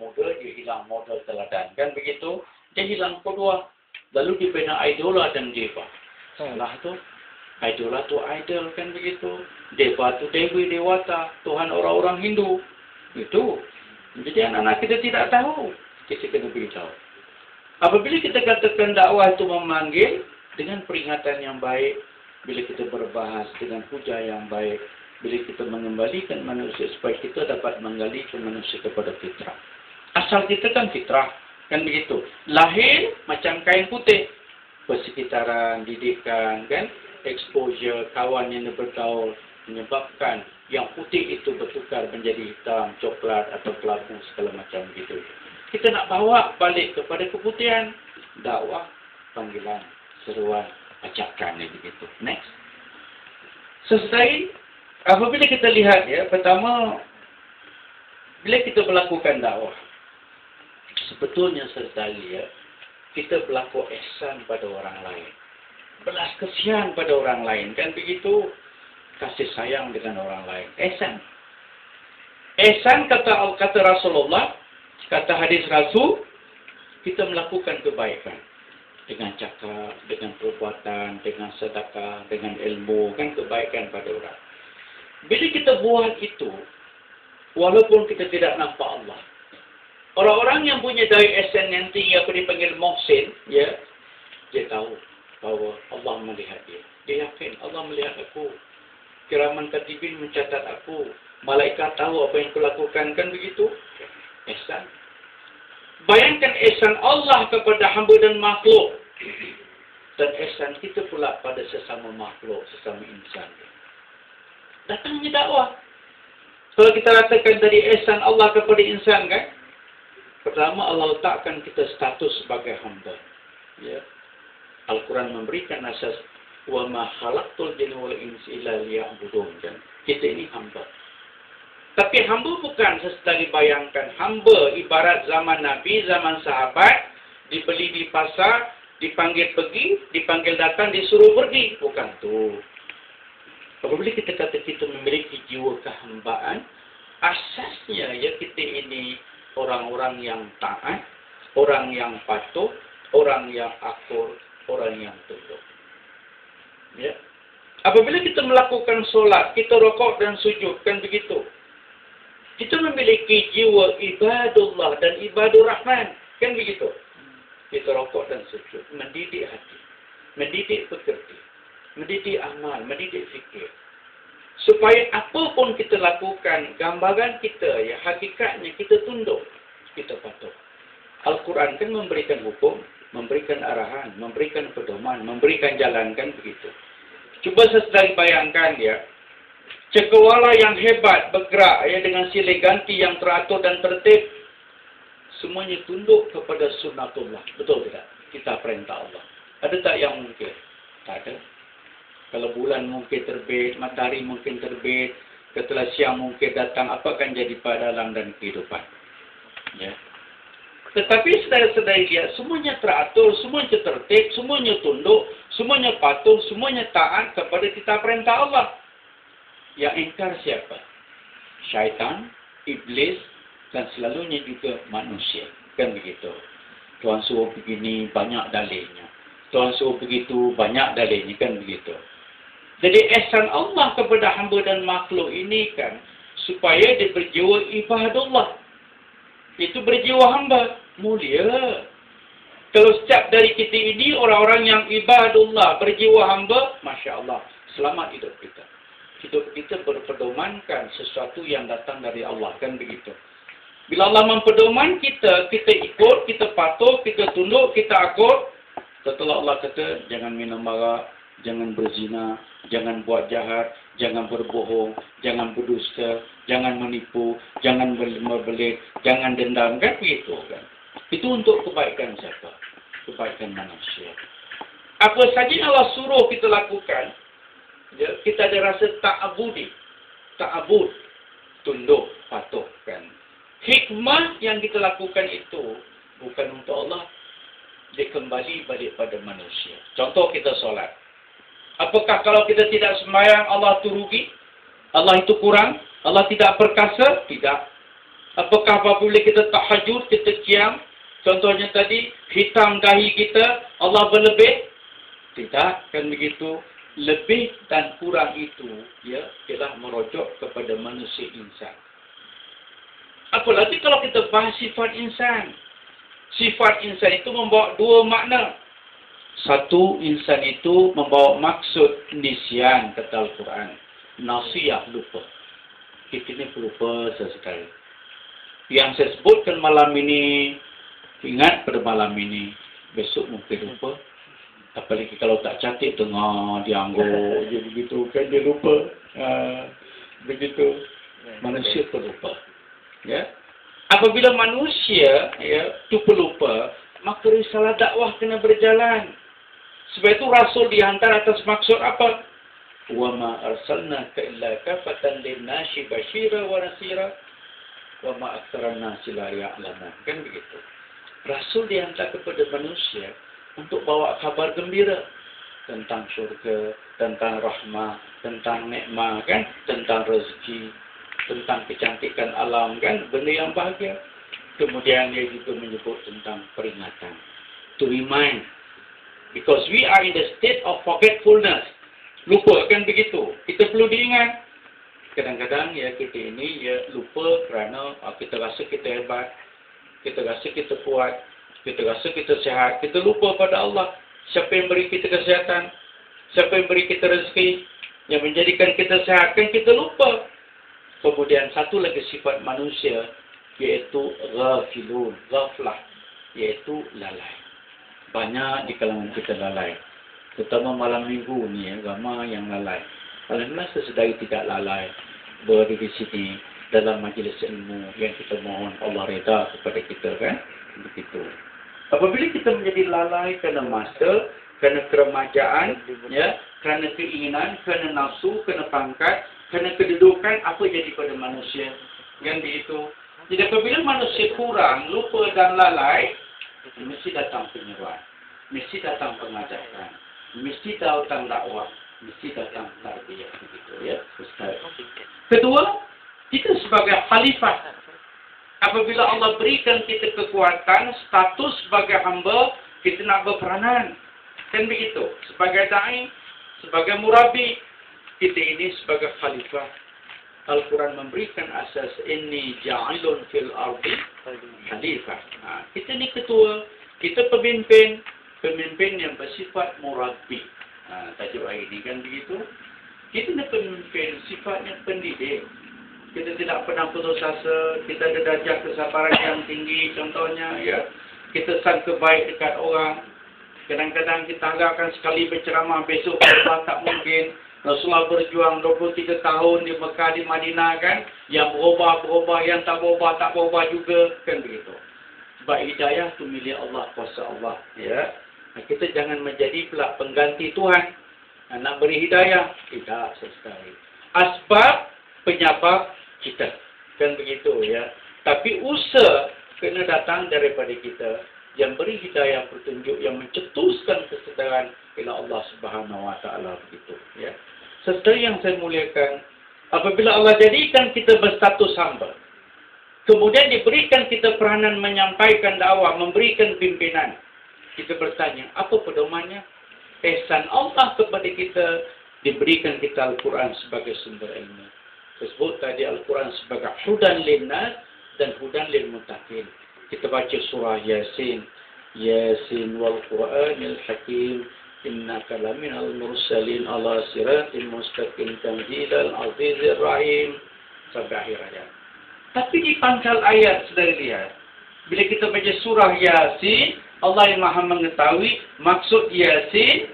muda, dia hilang modal teladan. Kan begitu? Dia hilang kedua. Lalu dia bina idola dan deva. Salah tu. Idola tu idol kan begitu. Deva tu Dewi Dewata. Tuhan orang-orang Hindu. Itu. Jadi anak-anak kita tidak tahu. Kita kena beritahu. Apabila kita katakan dakwah itu memanggil dengan peringatan yang baik, bila kita berbahas dengan hujah yang baik, bila kita mengembalikan manusia supaya kita dapat menggalihkan manusia kepada fitrah. Asal kita kan fitrah, kan begitu. Lahir macam kain putih. Persekitaran, didikan, kan? Exposure, kawan yang bergaul menyebabkan yang putih itu bertukar menjadi hitam, coklat atau kelabu segala macam begitu. Kita nak bawa balik kepada keputihan. Dakwah, panggilan, seruan, ajakan yang begitu. Next. Selesai apabila kita lihat ya, pertama bila kita melakukan dakwah sebetulnya sekali ya kita berlaku ihsan pada orang lain. Belas kesian pada orang lain kan begitu kasih sayang dengan orang lain. Ihsan. Ihsan kata kata Rasulullah, kata hadis Rasul, kita melakukan kebaikan dengan cakap, dengan perbuatan, dengan sedekah, dengan ilmu, kan kebaikan pada orang. Bila kita buat itu, walaupun kita tidak nampak Allah, orang-orang yang punya dari esen yang tinggi apa dipanggil Mohsin, ya, dia tahu bahawa Allah melihat dia. Dia yakin Allah melihat aku. Kiraman katibin mencatat aku. Malaikat tahu apa yang kulakukan kan begitu? Esan. Bayangkan esan Allah kepada hamba dan makhluk. Dan esan kita pula pada sesama makhluk, sesama insan datangnya dakwah. Kalau kita katakan dari ihsan Allah kepada insan kan, pertama Allah letakkan kita status sebagai hamba. Ya. Al-Quran memberikan asas wa ma khalaqtul jinna wal insa illa liya'budun. Kita ini hamba. Tapi hamba bukan sesedari bayangkan. Hamba ibarat zaman Nabi, zaman sahabat, dibeli di pasar, dipanggil pergi, dipanggil datang, disuruh pergi. Bukan tu. Apabila kita kata kita memiliki jiwa kehambaan, asasnya ya kita ini orang-orang yang taat, orang yang patuh, orang yang akur, orang yang tunduk. Ya. Apabila kita melakukan solat, kita rokok dan sujud, kan begitu. Kita memiliki jiwa ibadullah dan ibadur rahman, kan begitu. Kita rokok dan sujud, mendidik hati, mendidik pekerti mendidik amal, mendidik fikir. Supaya apa pun kita lakukan, gambaran kita, ya hakikatnya kita tunduk, kita patuh. Al-Quran kan memberikan hukum, memberikan arahan, memberikan pedoman, memberikan jalan kan begitu. Cuba sesedari bayangkan ya, cekawala yang hebat bergerak ya dengan silih ganti yang teratur dan tertib, semuanya tunduk kepada sunnatullah. Betul tidak? Kita perintah Allah. Ada tak yang mungkin? Tak ada. Kalau bulan mungkin terbit, matahari mungkin terbit, ketika siang mungkin datang, apa akan jadi pada alam dan kehidupan? Ya. Tetapi sedari-sedari dia, semuanya teratur, semuanya tertib, semuanya tunduk, semuanya patuh, semuanya taat kepada kita perintah Allah. Yang ingkar siapa? Syaitan, iblis, dan selalunya juga manusia. Kan begitu. Tuhan suruh begini, banyak dalihnya. Tuhan suruh begitu, banyak dalihnya. Kan begitu. Jadi ihsan Allah kepada hamba dan makhluk ini kan supaya dia berjiwa ibadullah. Itu berjiwa hamba mulia. Kalau setiap dari kita ini orang-orang yang ibadullah berjiwa hamba, masya Allah, selamat hidup kita. Hidup kita berpedomankan sesuatu yang datang dari Allah kan begitu. Bila Allah mempedoman kita, kita ikut, kita patuh, kita tunduk, kita akur. Setelah Allah kata, jangan minum marak, jangan berzina, jangan buat jahat, jangan berbohong, jangan berdusta, jangan menipu, jangan berbelit, jangan dendam, kan begitu kan? Itu untuk kebaikan siapa? Kebaikan manusia. Apa saja yang Allah suruh kita lakukan, ya, kita ada rasa tak abudi, tak abud, tunduk, patuh kan? Hikmah yang kita lakukan itu bukan untuk Allah, dia kembali balik pada manusia. Contoh kita solat. Apakah kalau kita tidak sembahyang Allah itu rugi? Allah itu kurang? Allah tidak perkasa? Tidak. Apakah apabila kita tahajud, kita kiam, contohnya tadi, hitam dahi kita, Allah berlebih? Tidak, kan begitu. Lebih dan kurang itu, ya, ialah merujuk kepada manusia insan. Apalagi kalau kita bahas sifat insan. Sifat insan itu membawa dua makna. Satu, insan itu membawa maksud nisyan, kata Al-Quran. Nasiyah, lupa. Kita ini pelupa sesekali yang saya sebutkan malam ini, ingat pada malam ini, besok mungkin lupa. Apalagi kalau tak cantik tengah diangguk, dia begitu kan dia lupa. Uh, begitu, manusia terlupa. Ya. Apabila manusia ya, tu pelupa, maka risalah dakwah kena berjalan. Sebab itu Rasul dihantar atas maksud apa? Wa ma arsalnaka illa kafatan lin-nasi basyira wa nasira wa ma aktsaran nasi la ya'lamun. Kan begitu? Rasul dihantar kepada manusia untuk bawa kabar gembira tentang syurga tentang rahmah tentang nikmat kan? Tentang rezeki tentang kecantikan alam kan? Benda yang bahagia. Kemudian dia juga menyebut tentang peringatan. To remind because we are in the state of forgetfulness lupa kan begitu kita perlu diingat kadang-kadang ya kita ini ya lupa kerana uh, kita rasa kita hebat, kita rasa kita kuat, kita rasa kita sehat, kita lupa pada Allah. Siapa yang beri kita kesehatan? Siapa yang beri kita rezeki? Yang menjadikan kita sehat kan kita lupa. Kemudian satu lagi sifat manusia iaitu ghafilun, ghaflah iaitu lalai. Banyak di kalangan kita lalai. Terutama malam minggu ni ya, ramai yang lalai. Alhamdulillah sesedari tidak lalai berada di sini dalam majlis ilmu yang kita mohon Allah reda kepada kita kan begitu. Apabila kita menjadi lalai kerana masa, kerana keremajaan, ya, kerana keinginan, kerana nafsu, kerana pangkat, kerana kedudukan, apa jadi pada manusia? Yang begitu. Jadi apabila manusia kurang, lupa dan lalai, mesti datang penyeruan. Mesti datang pengajaran. Mesti datang dakwah mesti datang tarbiyah begitu ya Ustaz. Kedua, kita sebagai khalifah apabila Allah berikan kita kekuatan, status sebagai hamba, kita nak berperanan. Kan begitu. Sebagai dai, sebagai murabi, kita ini sebagai khalifah. Al-Quran memberikan asas ini ja'ilun fil ardi khalifah. Ha, kita ni ketua, kita pemimpin, pemimpin yang bersifat murabi ha, tajuk hari ini kan begitu. Kita ni pemimpin sifatnya pendidik. Kita tidak pernah putus asa kita ada darjah kesabaran yang tinggi contohnya ya. Kita sangka baik dekat orang. Kadang-kadang kita harapkan sekali berceramah besok tak mungkin Rasulullah berjuang 23 tahun di Mekah di Madinah kan yang berubah-berubah yang tak berubah tak berubah juga kan begitu sebab hidayah itu milik Allah kuasa Allah ya kita jangan menjadi pula pengganti Tuhan. Nak beri hidayah. Tidak sesekali. Asbab penyebab kita. Kan begitu ya. Tapi usaha kena datang daripada kita. Yang beri hidayah petunjuk. Yang mencetuskan kesedaran. Ila Allah subhanahu wa ta'ala begitu. Ya. Sesuai yang saya muliakan. Apabila Allah jadikan kita berstatus hamba. Kemudian diberikan kita peranan menyampaikan dakwah. Memberikan pimpinan kita bertanya, apa pedomannya? Ehsan Allah kepada kita, diberikan kita Al-Quran sebagai sumber ilmu. Tersebut tadi Al-Quran sebagai hudan linnas dan hudan lil mutakin. Kita baca surah Yasin. Yasin wal Quran al Hakim. Inna kalamin al mursalin ala siratin mustaqim tanzil al azizir rahim. Sampai akhir ayat. Tapi di pangkal ayat, sudah lihat. Bila kita baca surah Yasin, Allah yang maha mengetahui maksud Yasin